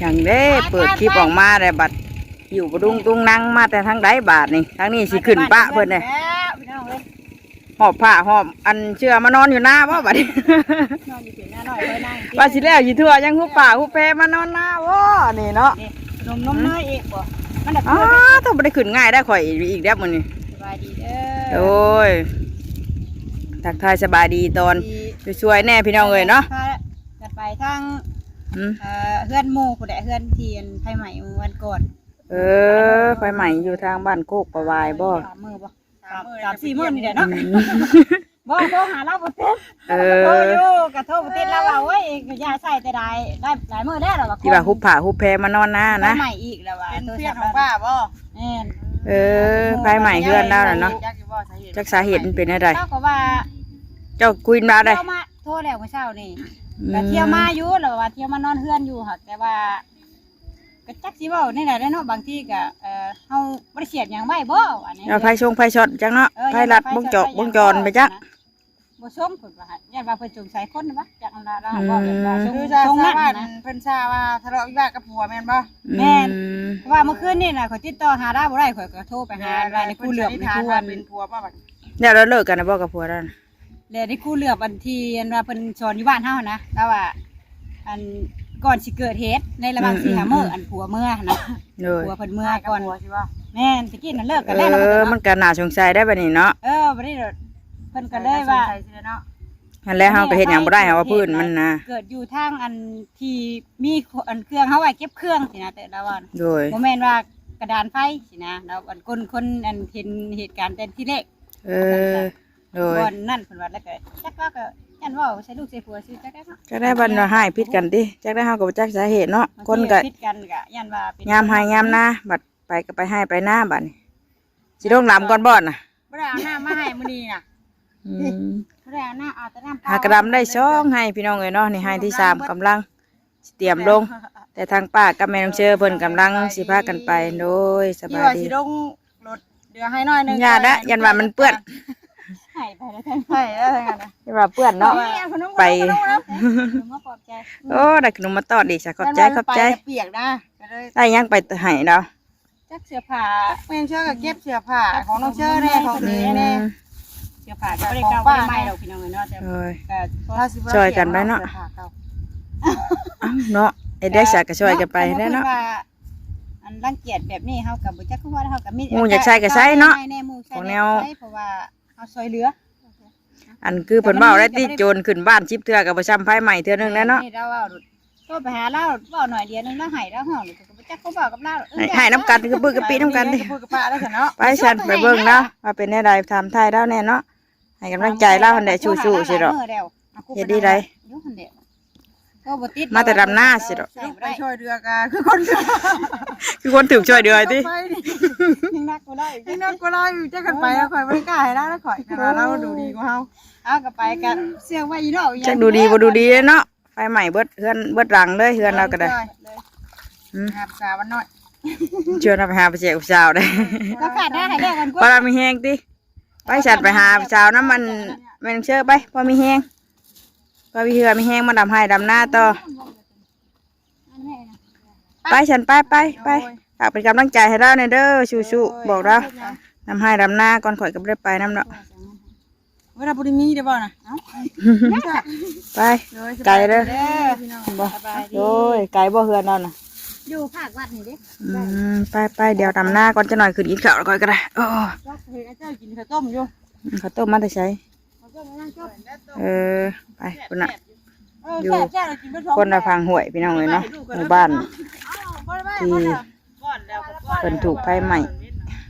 อย่างเด้เปิดคลิปออกมาได้บัดอยู่บดุงตุงนั่งมาแต่ทางใดบาทนี่ทางนี้สิขึ้นปะเพิ่นเนี่ยแล้วพี่น้องเอ้ยหอบผ้าหอบอันเชื่อมานอนอยู่หน้าบ่บัดนี้นอนอยู่เพียงหน้าหน่อยเลยนั่งกินว่าสิแล้วอยู่ทั่วยังหุบป่าหุบแพมานอนหน้าบ่นี่เนาะนี่นมนมเนยอีกบ่มันแบบอ้าถ้าบ่ได้ขึ้นง่ายได้ข่อยอีกแล้วมื้อนี้สบายดีเด้อโอ้ยทักทายสบายดีตอนช่วยๆแน่พี่น้องเอ้ยเนาะพกันไปทาง อืม เอ่อเฮือนหมู่ผู้ใดเฮือนเทียนไผใหม่วันก่อนเออไฟใหม่อยู่ทางบ้านโคกประวายบ่สามมื้อบ่สามสามสี่มื้อนี่แหละเนาะบ่โทรหาเราบ่ติดเอโทรออยู่ก็โทรบ่ติดแล้วว่าโอ้ยก็อย่าใส่แต่ได้ได้หลายมื้อแล้วว่าที่ว่าหุบผ้าหุบแพมานอนหน้านะนะใหม่อีกแล้วว่าเป็นโทรเพื่อศันพท์ของป้าบ่แม่นเออไฟใหม่เฮือนแล้วน่ะเนาะจักอยู่บ่สาเหตุจักสาเหตุมันเป็นอะไรเจ้าก็ว่าเจ้าคุยมาได้เที่ยวมาโทรแล้วเมื่อเช้านี่ ก็เที่ยวมาอยู่แล้วว่าเที่ยวมานอนเฮือนอยู่ค่ะแต่ว่าก็จักสิเว้านี่แหละเนาะบางทีก็เอ่อเฮาบ่ได้เสียดหยังไว้บ่อันนี้เอาไฟชงไฟช็อตจังเนาะเออไฟรัดวงจอกวงจรไปจักบ่ส่งเพิ่นว่าหั่นญาติว่าเพิ่นจงใส่คนนะวะจักอันละเราบอกแบบว่าส่งคือจะส่งทรานั่บว่านนะเพิ่นทราบว่าทะเลาะวิวาทกับผัวแม่นบ่แม่นอืมเพราะว่าเมื่อคืนนี่น่ะข่อยติดต่อหาได้บ่ได้ข่อยก็โทรไปหาได้ในคู่เหลือบในทานคู่ว่าอันเป็นผัวบ่บัดแล้วเราเลิกกันนะบอกกับผัวแล้ว นะแล้วในคู่เหลือบอันที่อันว่าเพิ่นสอนอยู่บ้านเฮานะแล้วว่า อันก่อนสิเกิดเหตุในระหว่างสี่หามื้ออันผัวเมื่อนะเลยผัวเพิ่นเมื่อกับก่อนผัวใช่บ่แม่นตะกี้นั่นเลิกเอกันแล้วเนาะอมันก็น่าสงสัยได้บัดนี้เนาะเออบ่ได้ดอกเพิ่นก็เลยว่าใส่เสื้อเนาะอันแล้วเฮาไปเฮ็ดหยังบ่ได้เฮาว่าพื้นมันนะเกิดอยู่ทางอันที่มีอันเครื่องเฮาไว้เก็บเครื่องสินะแต่ละวัน โดยบ่แม่นว่ากระดานไฟสินะแล้วอันคนคนอันเห็นเหตุการณ์แต่ที่แรกเออ โดยบ่อนนั่นเพิ่นว่าแล้วก็จักว่าก็ยันเว้าใส่ลูกใส่ผัวซื่อจักได้เนาะจักได้บัดว่าให้ผิดกันติจักได้เฮาก็บ่จักสาเหตุเนาะบางคนทีก็ผิดกันก็ยันว่าเป็นยามให้ยามหน้าบัดไปก็ไปให้ไปหน้าบัดนี้สิลงลำก่อนบ่น่ะบ่ได้เอาหน้ามาให้มื้อนี้น่ะอืมบ่ได้เอาหน้าเอาแต่น้ำเปล่หากระดำได้ช่องให้พี่น้องเอ้ยเนาะนี่ให้ที่สามกำลังสิเตรียมลง แต่ทางป้ากับแม่น้องเชอเพิ่นกำลังสิพากันไปโดยสที่บายว่าดีสิลงรถเดือให้หน่อยหนึงอย่าละยันว่ามันเปื้อน ให้ไปแล้วท่านใช่แล้วทางนั้นน่ะยันว่าเปื้อนเนาะเอาขนมไปขนมขนมหนูมาปลอบใจโอ้ได้ขนมมาตอดอีกจ้ะขอบใจขอบใจไปเปียกนะก็เลยได้ยังไปให้เราจักเสื้อผ้าแม่นเชื่อก็เก็บเสื้อผ้าของน้องเชื่อแน่ของอืเด้แน่มเสื้อผ้าก็บ่ได้เก่าบ่ได้ใหม่ดอกพี่น้องเอ้ยเนาะแต่โอ้ยก็พอถ้าสิบ่ช่วยกันไปเนาะสื้อผ้ก่อ้าวเนาะไอ้เด็กสากก็ช่วยกันไปได้เนาะว่อันรังเกียจแบบนี้เฮากับบ่จักคือว่าเฮากับมีหมู่อยากใช้ก็ใช้เนาะแน่หมู่ใช้ของแนแนววใช้เพราะว่า เฮาซอยเหลืออันคือเพิ่นเว้าได้ติโจรขึ้นบ้านชิบเทื่อก็บ่ซ้ำไฟใหม่เทื่อนึงแล้วเนาะเราเอาก็ไปหาเราเว้าหน่อยเดียวนึงแล้วให้เราเฮาก็บ่จักเขาเว้ากับเราเออให้ให้น้ำกันคือบึกกะปิน้ำกันดิพูดกับป้าได้วเนาะไปฉันไปเบิ่งเนาะว่าเป็นแน่ใดทำไทยแล้วแน่เนาะให้กำลังใจเราหั่นแหละสู้ๆสิดอกเฮ็ดดีใดอยู่หั่นแหละ ก็บ่ติดมาแต่ดำหน้าสิดอกใส่ลูกบ่ไปได้ช่วยเดือกาคือคนคือคนถูกช่วยเดือยติ ไปดิยังนักบ่ได้นี่น้องก็ไล่อยู่จ้ากันไปแล้วข่อยบริกล้าให้ได้แล้วข่อยแต่ว่าเราดูดีกว่าเฮาเอาก็ไปกันเสียงไว้อีเนาะจักดูดีบ่ดูดีเนาะ ไฟใหม่เบิดเฮือนเบิดหลังเลยเฮือนเราก็ได้อืมหาบสาวมันน้อยชวนเราไปหาไปเจ้าสาวได้ก็ขาดได้ให้แล้วกันกพอเรามีแฮงติไปฉันไปหาสาวน้ำมันแม่นเชื่อไปพอมีแฮง พอมีเหือมีแฮงมาดำให้ดำหน้าต่อไปฉันไปไปไปฝากเป็นกำลังใจให้เราในอยเด้อสู้ๆบอกเราดำให้ดำหน้าก่อนข่อยก็บ่ได้ไปน้ำเนาะเวลาบุรีมีได้บ่น่ะไปไกลเด้อเด้อบ่โอ้ยไกลบ่เฮือนเราน่ะอยู่ภาควัดนี่เด้อืมไปไปเดี๋ยวดำหน้าก่อนจะหน่อยขึ้นกินข้าวแล้วก่อนก็ได้โอ้ก็เห็นไอ้เจ้ากินข้าวต้มอยู่ข้าวต้มมาแต่ใช้ ข้าวต้มนั่งต้มเออไปคนน่ะเออแซ่บแซ่บเรากินไปท้องคนละพังห่วยพี่น้องเลยเนาะหมู่บ้านที่ก่อนแล้วก็เพิ่นถูกไฟไหม้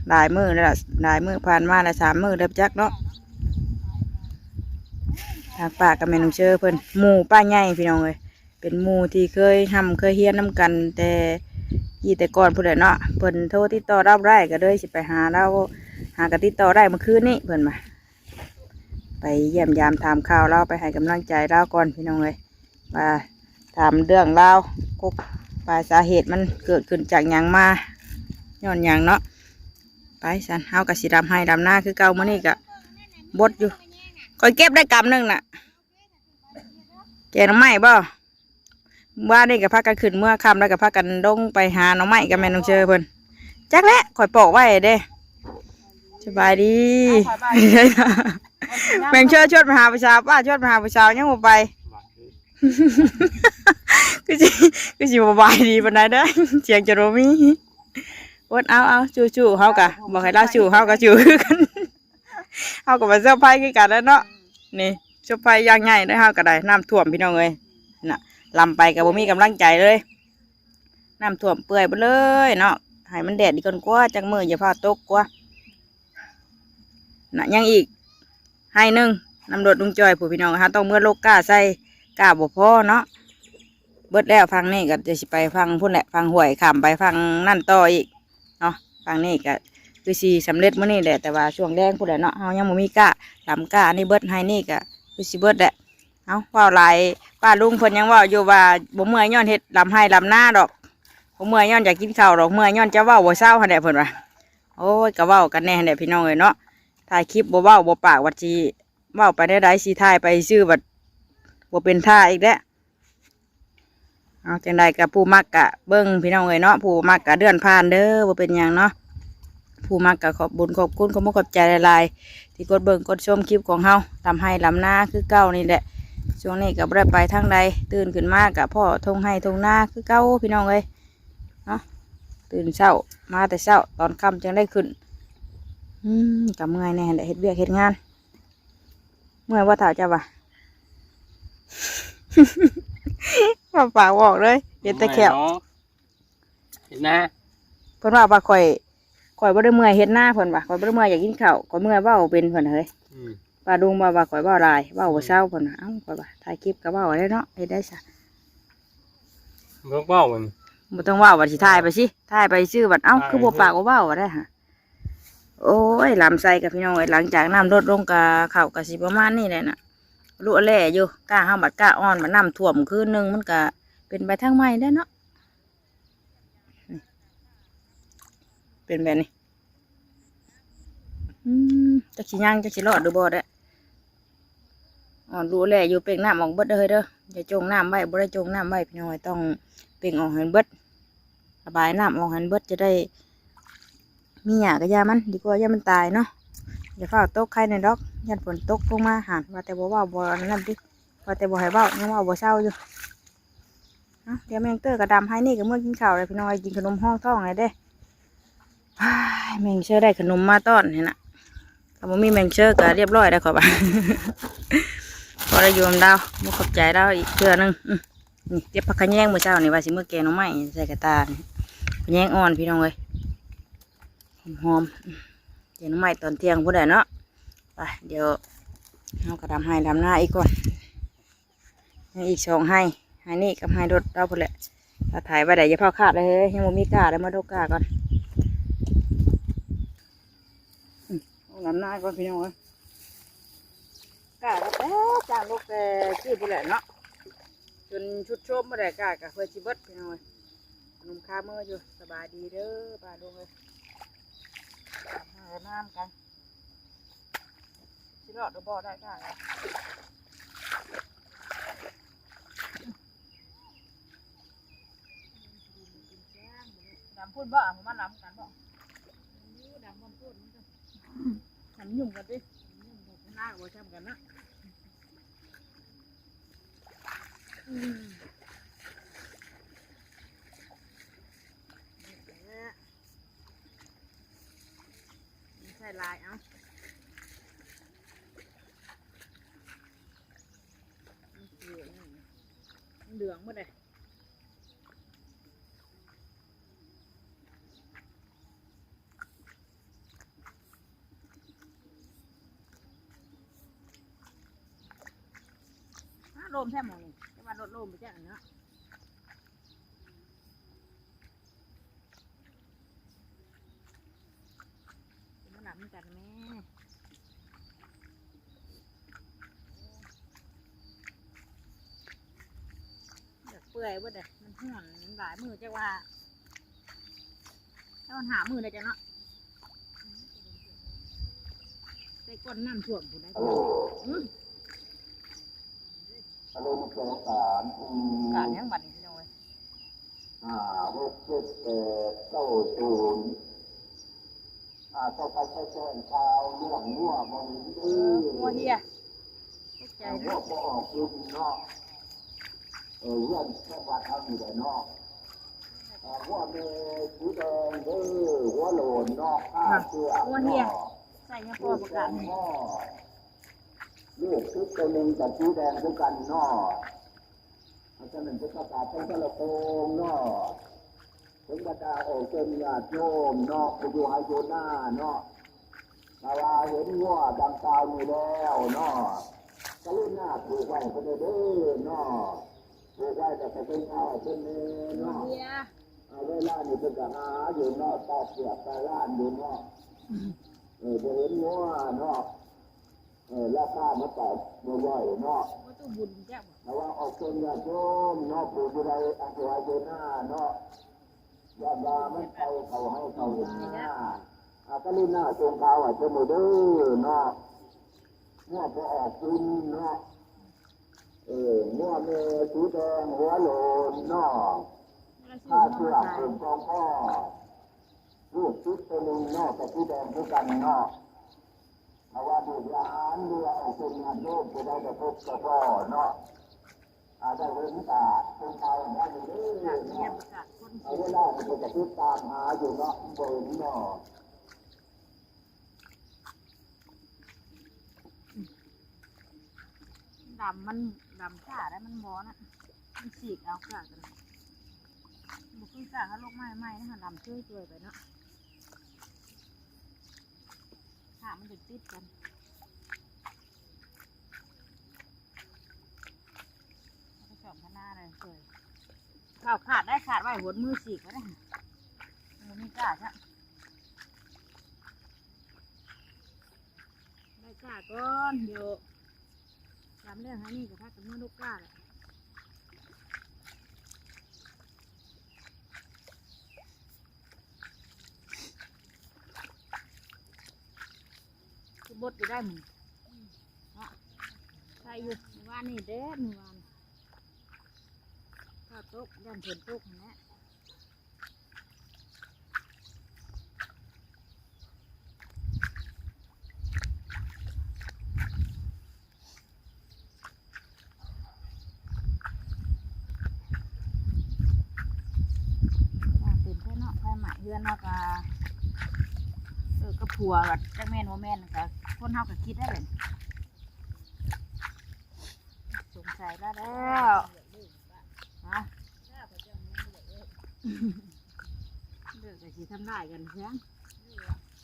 หลายมือแล้วล่ะหลายมือผ่านมาแล้วสามมือเด้อจักเนาะทางป้ากับแม่น้องเชอเพิ่นหมู่ป้าใหญ่พี่น้องเลยเป็นหมู่ที่เคยทำเคยเฮียนน้กัน แต่ยี่แต่ก่อนพุ่นแหละเนาะเพิ่นโทรติดต่อเราได้ก็เลยสิไปหาเราหากติดต่อได้เมื่อคืนนี้เพิ่นมา ไปเยี่ยมยามถามข่าวเราไปให้กำลังใจเราก่อนพี่น้องเลยว่าถามเรื่องเรากกว่าสาเหตุมันเกิดขึ้นจากหยังมาย้อนหยังเนาะไปสันเฮากับสีดำให้ดำหน้าคือเก่ามื่อนี้กะบดอยู่คอยเก็บได้กำหนึ่งน่ะแกน้ำไม้บ่ว่านี่กับพากันขึ้นเมื่อค่ำแล้วกับพากันลงไปหาน้องไม้กับแม่น้องเชอเพิ่นจักและข่อยปอกไว้เด้สบายดี แม่งเชิญชวนไปหาประชาวป้าชวนไปหาประชาวยังบ่ไป คือสิคือสิบ่บายดีปานใดเด้อเสียงจะบ่มีอดเอาเอาจู่ๆเฮากะบอกให้เราจู่เฮาก็จู่คือกันเฮาก็มาเซอร์ไพรส์คือกันแล้วเนาะนี่เซอร์ไพรส์อย่างใหญ่เด้อเฮาก็ได้น้ำท่วมพี่น้องเอ้ยน่ะลำไปก็บ่มีกำลังใจเลยน้ำท่วมเปื่อยไปเลยเนาะให้มันแดดดีก่อนกว่าจังมืออย่าพาตกกว่าน่ะยังอีก ให้หนึ่งนำรถลุงจอยผู้พี่น้องฮะต้องเมื่อโลกกล้าใส่กล้าบ่พอเนาะเบิดแล้วฟังนี่ก็จะสิไปฟังพุ่นแหละฟังหวยขามไปฟังนั่นต่ออีกเนาะฟังนี่ก็คือสีสำเร็จมื้อนี้แหละแต่ว่าช่วงแรกพุ่นแหละเนาะเฮายังบ่มีกล้าลำกล้าอันนี้เบิดให้นี่ก็คือสิเบิดแหละเอาว้าหลายป้าลุงเพิ่นยังว้าอยู่ว่าบ่เมื่อยย้อนเฮ็ดลำให้ลำหน้าดอกบ่เมื่อยย้อนอยากกินข้าวดอกเมื่อยย้อนจะว้าบ่เศร้าหั่นแหละเพิ่นว่าโอ้ยก็เว้ากันแน่หันแหละพี่น้องเอ้ยเนาะ ถ่ายคลิปบ่เว้าบ่ปากวัดจีเว้าไปได้ไดสีถ่ายไปชื่อบัดบ่เป็นท่าอีกแล้วเอาจังใดกับผู้มักกะเบิ้งพี่น้องเอ้ยเนาะผู้มักกะเดือนผ่านเด้อบ่เป็นหยังเนาะผู้มักกะขอบบุญขอบคุณขอบมุขอบใจหลายๆที่กดเบิ่งกดชมคลิปของเฮาทำให้ลำหน้าคือเก้านี่แหละช่วงนี้ก็บ่ได้ไปทางใดตื่นขึ้นมากะพ่อทงให้ทงหน้าคือเก้าพี่น้องเอ้ยเนาะตื่นเช้ามาแต่เช้าตอนค่ำจังได้ขึ้น อืมกับเมื่อยแน่แหละเฮ็ดเวียกเฮ็ดงาน เมื่อยว่าถาจะวะว่าปากบอกเลยเห็นแต่แขวเห็นหน้าเพิ่นว่าว่าข่อยข่อยบ่ได้เมื่อยเฮ็ดหน้าเพิ่นว่าข่อยบ่ได้เมื่อยอยากกินข้าวข่อยเมื่อยเว้าเป็นเพิ่นเฮ้ยอืมป้าดุงว่าว่าข่อยเว้าหลายเว้าบ่เศร้าเพิ่นน่ะเอ้าข่อยว่าถ่ายคลิปก็เว้าได้เนาะเฮ็ดได้ซะเบิ่งเบ้ามันบ่ต้องเว้าว่าสิถ่ายไปสิถ่ายไปชื่อบัดเอ้าถ่ายคือบ่ปากบ่เว้าว่าได้ฮะ โอ้ยลำไส้กับพี่น้องเอ้ยหลังจากน้ำลดลงกะข้าก็สิประมาณนี้แหละนะรั่วแหล่อยู่กล้าห้ามบัดกล้าอ่อนบัดน้ำท่วมคืนหนึงมันก็เป็นไปทางไม่ได้เนาะเป็นแบบนี้จักสิย่างจักสิรอดดูบ่ได้ออ่อนรั่วแหล่อยู่เป่งน้ำออกเบิดเด้อเฮ้ยเด้ออย่าจงน้ำไว้บ่ได้จงน้ำไว้พี่น้อยต้องเป่งออกให้เบิดระบายน้ำออกให้เบิดจะได้ มีหยากระยามันดีกว่าย่ามันตายเนาะอย่าเฝ้าตกใครในดอกยันฝนตกลงมาหานว่าแต่บ่ว่าบ่นั่นดิว่าแต่บ่ให้เว้ายังว่าบ่เศร้าอยู่เอ้าเดี๋ยวแมงเตอร์กระดำให้นี่ก็เมื่อกินข้าวเลยพี่น้อยกินขนมห้องท้องเลยเด้แมงเชื่อได้ขนมมาต้อนเห็นน่ะถ้าบ่มีแมงเชื่อก็เรียบร้อยได้ขอบพอได้อยู่กับดาวบ่ขอบใจดาวอีกเทื่อนึงนี่เก็บผักแย่งมือเช้านี่ว่าสิเมื้อแกงหน่อไม้ใส่กระตานี่งอ่อนพี่น้องเอ้ย หอมๆเดี๋ยวน้ำใหม่ตอนเที่ยงพูดได้เนาะไปเดี๋ยวเอากระดำให้ดำหน้าอีกก่อนอีกสองให้ให้นี่กับให้รถเราพูดแหละถ้าถ่ายไปได้อย่าเผาขาดเลยเฮ้ยยังมีกาเลยมาดูกาก่อนอืมเอาดำหน้าก่อนพี่น้องเอ้ยกล้าก็แต่จางลูกแต่ชื่อพูดแหละเนาะจนชุดโชมมาได้กากับเพื่อชีวิตพี่น้องเอ้ยนุ่มคาเมื่ออยู่สบายดีเด้อป้าดวงเลย เอาน้ำกันชิลอดดูบ่อได้ค่ะดำพูดบ่ผมมาดำกันบ่ดำมันพูดดำยุ่งกันดิหน้าบ่ช่ำกันนะใส่ลายเอาเหลืองมดเลยลมแท้หมองนี่จะมาลดลมไปจ้ะเนาะมันหนั กเหมือนกันแม่เดือดเปื่อยเบ่เด้มันห่อนมันหลายมือจังว่าถ้ามันหามือได้จังเนาะใส่ก้นน้ำท่วมผู้ใดผู้อืมการยังบัดนี้พี่น้องห้าหกเจ็ดแปดเก้าศูนย์ อ่าต่อไปใช้แจ้งข่าวเรื่องงัวบริเวณงัวเฮียตกใจงัวนะบ่ออกลูกเนาะเออเรื่องจังหวัดทำอยู่แต่นอกอ่าหัวเมย์สีแดงเด้อหัวโหลนเนาะข้าเสื้อเนาะใส่ยังพอประกาศนี่ลูกชุดตัวหนึ่งกับสีแดงด้วยกันเนาะอาจารย์หนึ่งจะประกาศเป็นกระโปรงเนาะ ถึงบรรดาโอเจนญาติโยมเนาะไปดูไฮโยน่าเนาะตาลาเห็นว่าดังกล่าวมีแล้วเนาะกรุณาปลูกไว้ก็ได้เด้อเนาะปลูกไว้แต่เป็นข้าวเป็นเนื้อเนาะเฮียเอาเวลานี่เป็นกหาอยู่เนาะตอกเสียบตาล้านอยู่เนาะเออจะเห็นว่าเนาะเออราคามันตอบบ่อยๆเนาะว่าตู้บุญจ้ะบ่แต่ว่าออกเป็นญาติโยมเนาะปลูกอยู่ในอันตรายเจน่าเนาะ ยาดามันไปเขาให้เขาหน้าอากรุณาจงกล่าอะจะมือเด้อเนาะเมื่อพอออกคุณเนาะเออเมื่อเมสีแดงหัวโลนเนาะข้าเชื่อผมกองพ่อลูกชุดตัวหนึ่งนอกจากที่แดงด้วยกันนอกเพราะว่าบุตรหลานเรือเอาเป็นงานโลกจะได้กระทบกับพ่อเนาะอาจจะเว้นตา เอาเวลามันจะติดตามหาอยู่เนาะเบิ่งเนาะดำมันดำขาได้มันบอนะมันฉีกเอาขากันบุกขึ้นขาเขาลกไม้ไม้นะคะดำช่วยช่วยไปเนาะขามันจะติดกันแล้วก็จอมพน้า เลยเข้าวขาดได้ขาดไว้หัวมือฉีกก็ได้มันไม่กล้าจ้ะได้กล้าก่อนเดี๋ยวจำเรื่องให้นี่กับพักกับมือลูกกล้าแหละคือบดอยู่ได้หมึงใส่อยู่วานนี่เด้อเมื่อวาน ข้าวตกยันฝนตกนไหมย่างตื่นแค่เนาะแค่หมายเฮือนเนาะกะเออกระผัวแบบจักแม่นว่าแม่นกะคนเฮาก็คิดได้เลยสงสัยแล้วแล้วฮะ เลิกแต่สิทำได้กันเพียง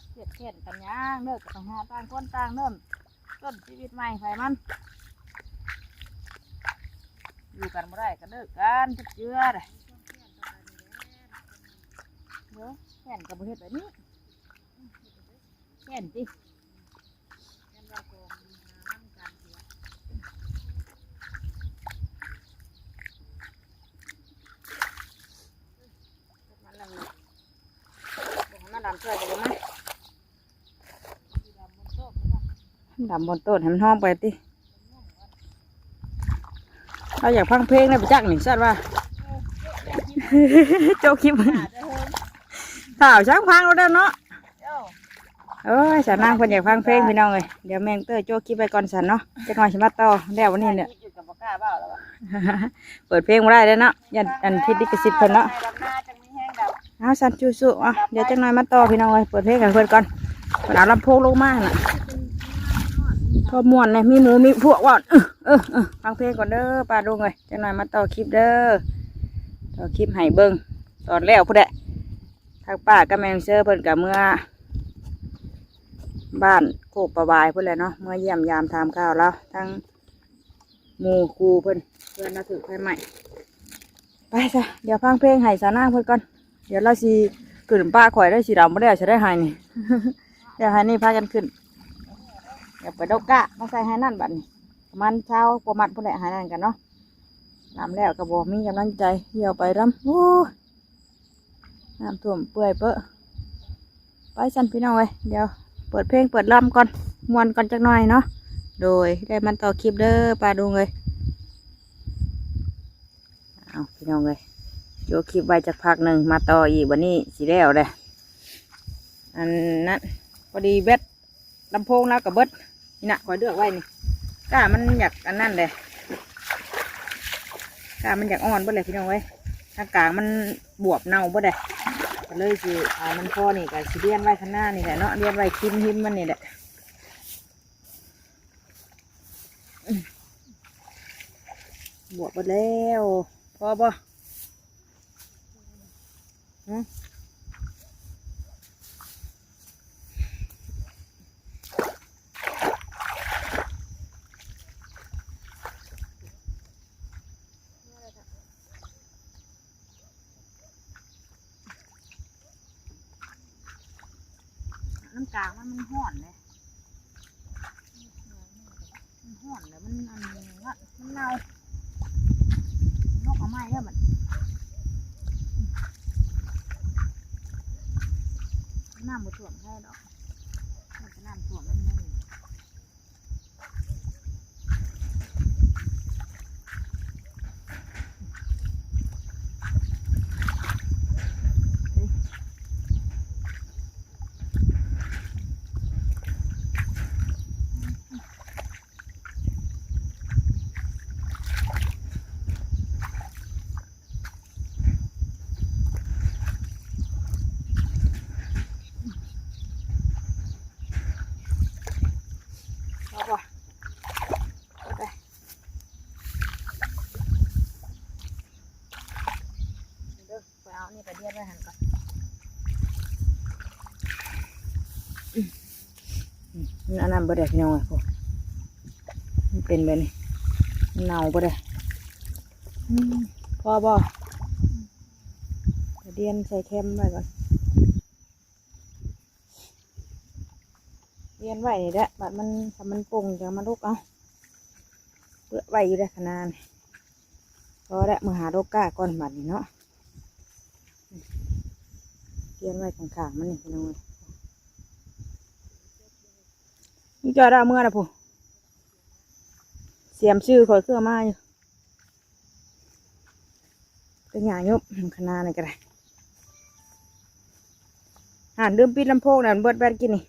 เขียดเขียดกันย่างเลิกกับต่างหาต่างคนต่างเริ่มต้นชีวิตใหม่ไฟมัน อยู่กันไม่ได้ก็เลิกกันทุกเจือเลยเดี๋ยวแข่นกับประเทศแบบนี้แข่นสิมันลังบอกให้มาดำช่วยกันเลยไหม ดำบนโต๊ะดำบนต้นให้มันห้องไปติเราอยากฟังเพลงเลยไปจักหนิสัตว์ว่าโจกคลิปสาวช่างฟังเราได้เนาะเจ้าเอ้ยฉันนั่งคนอยากฟังเพลงพี่น้องเลยเดี๋ยวแมงเตอร์โจกคลิปไปก่อนสันเนาะจะก่อนชิมาต่อแล้ววันนี้เนี่ยอยู่กับปากกาเปล่าแล้ววะเปิดเพลงมาได้แล้วเนาะยันอันทิดดิกสิทธิ์เพิ่นเนาะดำหน้าจังมีแห้งดำเอาสันจูสุอะเดี๋ยวจังหน่อยมาต่อพี่น้องเลยเปิดเพลงกันเพื่อนก่อนเพิ่นเอาลำโพงลงมาน่ะ พอมวนเลยมีหมูมีพวกว่อนเออเออฟังเพลงก่อนเด้อป้าดุงเลยจังหน่อยมาต่อคลิปเด้อต่อคลิปให้เบิงตอนแล้วพุ่นแหละทางป้ากับแมงเชอร์เพิ่นกับเมื่อ บ้านโคกประวายเพิ่นแหละเนาะเมื่อเยี่ยมยามทามข้าวแล้วทั้งหมู่ครูเพิ่นเพื่อนมาถึงไฟใหม่ไปจ้ะเดี๋ยวฟังเพลงให้สาวนางเพิ่นก่อนเดี๋ยวเราสิขึ้นป้าข่อยได้สีดำไม่ได้จะได้หายนี่เดี๋ยวให้นี่พากันขึ้น เดี๋ยวไปดกกะมาใส่ให้นั่นบัดนี้ประมันเช้าประมาณพุ่นแหละหายนั่นกันเนาะน้ำแล้วก็บอกมีกำลังใจเดี๋ยวไปรำโอ้น้ำท่วมเปื่อยเปอะไปสันพี่น้องเลยเดี๋ยวเปิดเพลงเปิดลำก่อนมวนก่อนจักหน่อยเนาะโดยได้มันต่อคลิปเด้อปลาดูเลยเอาพี่น้องเลยโยคลิปไว้จากพักหนึ่งมาต่ออีกวันนี้สีแล้วเลยอันนั้นพอดีเบ็ดลำโพงแล้วกับเบิด นี่นะคอยเลือกไว้นี่ก้ามันอยากอันนั้นเลยก้ามันอยากอ่อนบ่เลยพี่น้องไว้ยทางกลางมันบวบเน่าบ่ได้ก็เลยสิเอามันพอนี่กับสีเลียนไว้ข้างหน้านี่แหละเนาะเลียนไว้คิมหิมมันนี่แหละบวบหมดแล้วพอบ่ น้ำกลางมันมันห่อนเลยมันห่อนเลยมันอันนี้ว่ามันเน่ ให้มันน้ำบ่ถ่วงแค่ดอกมันจะน้ำถ่วงมันไม่ เอาป่ะเอาไปเดี๋ยวไปเอานี่ไปเดียดไว้หันก่อนอืมอืมอันนั้นบ่ได้พี่น้องไอ้พวกมันเป็นแบบนี้มันเน่าบ่ได้อืมพอบ่ไปเดียนใส่เค็มไว้ก่อน เรียนไว้นี่แหละบัดมันทำมันปรุงจะมาลุกเอาเปื้อไว้อยู่ได้ขนาดนี้พอแล้วมือหาโรคก้าก่อนบัดนี่เนาะเรียนไว้ข้างๆมันนี่พี่น้องนี่จอดเอาเมื่อนะผู้เสียมชื่อคอยเครื่องมาอยู่เป็นหยายุบขนาดนี่ก็ได้อ่านเดิมปิดลำโพงนั่นเบิดแบดกินนี่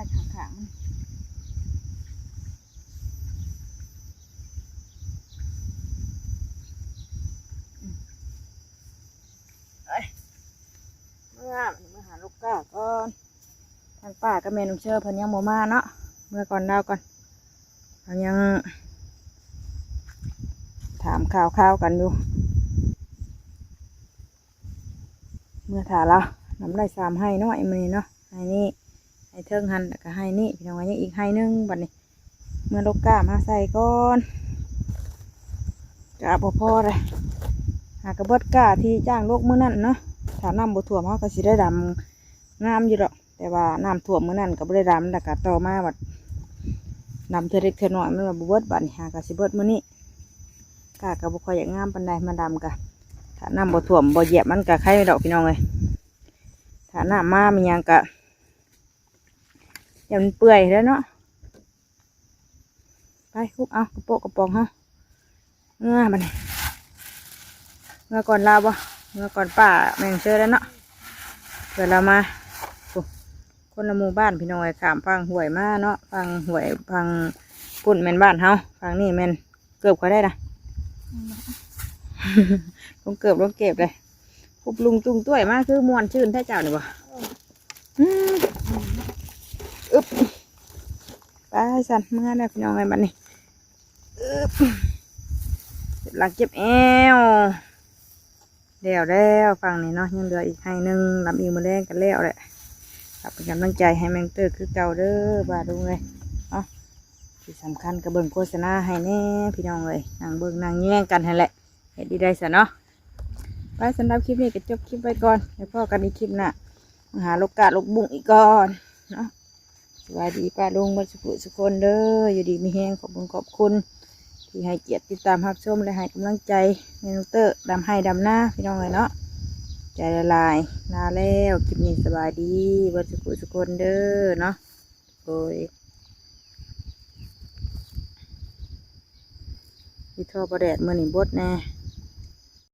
ว้ข้างๆมันเมื่อเมื่อหาลูกก้าก่อนทางป้ากับแม่นุ่งเชื่อเพิ่นยังโมมาเนาะเมื่อก่อนดาวก่อนเขายัง ถามข่าวข่าวๆกันอยู่เมื่อถาเราน้ำได้สามให้เนาะไอ้มือนี้เนาะให้นี่ ให้เทิงหันแล้วก็ให้นี่พี่น้องว่ายังอีกให้หนึงบัดนี้ เมื่อลูกก้ามาใส่ก่อนกะพอพอเลยหากระเบิดก้าที่จ้างลูกมื้อนั่นเนาะถ้าน้ำบ่ท่วมเขาก็สิได้ดำงามอยู่ดอกแต่ว่าน้ำท่วมมื้อนั้นก็บ่ได้ดำแล้วก็ต่อมาบัดดำเทเล็กเทน้อยมันว่าบ่เบิดบัดนี้หาก็สิเบิดมื้อนี้กาก็บ่ค่อยอยากงามปานใดมาดำกะถ้าน้ำบ่ท่วมบ่เหยียบมันก็ไข่ดอกพี่น้องเอ้ยถ้าน้ำมามันยังก็ อย่ามันเปื่อยแล้วเนาะไปคุบเอากระโปะกระปองเฮาเมื่อบัดนี้เมื่อก่อนลาบ่เมื่อก่อนป้าแมงเชื่อแล้วเนาะเดี๋ยวเรามาโอ้คนละหมู่บ้านพี่น้องไอ้ขามฟังห่วยมาเนาะฟังห่วยฟังปุ่นแม่นบ้านเฮาฟังนี่แม่นเกือบเขาได้นะลงเกือบลงเก็บเลยคุบลุงจุงต้วยมากคือมวนชื่นแท้เจ้านี่บ่อืมอึบ ไปสันเมื่อนี่พี่น้องไอ้บันนี่เจ็บหลังเจ็บแอวแล้วแล้วฟังนี่เนาะยังเหลืออีกให้หนึ่งลำอีกมือแดงกันแล้วแหละครับเป็นกำลังใจให้แมงเตอร์คือเก่าเด้อบาดูเลยเนาะที่สำคัญกระเบื้องโฆษณาให้แน่พี่น้องเลยนางเบิ้องนางแย่งกันให้แหละเห็ดดีได้สะเนาะไปสำหรับคลิปนี้ก็จบคลิปไว้ก่อนแล้วพอกันอีกคลิปหน้ามาหาลูกกาลูกบุ้งอีกก่อนเนาะ สวัสดีป้าลุงบัสุกุสุคนเด้ออยู่ดีมีแห้งขอบคุณขอบคุณ ที่ให้เกียรติติดตามรับชมและให้กำลังใจเมนูเตอร์ดำให้ดำหน้าพี่น้องเลยเนาะใจละลายลาแล้วคลิปนี้สบายดีบัสุกุสุคนเด้อเนาะโอ้ยที่ท่อประแดดมือหนีบดแน่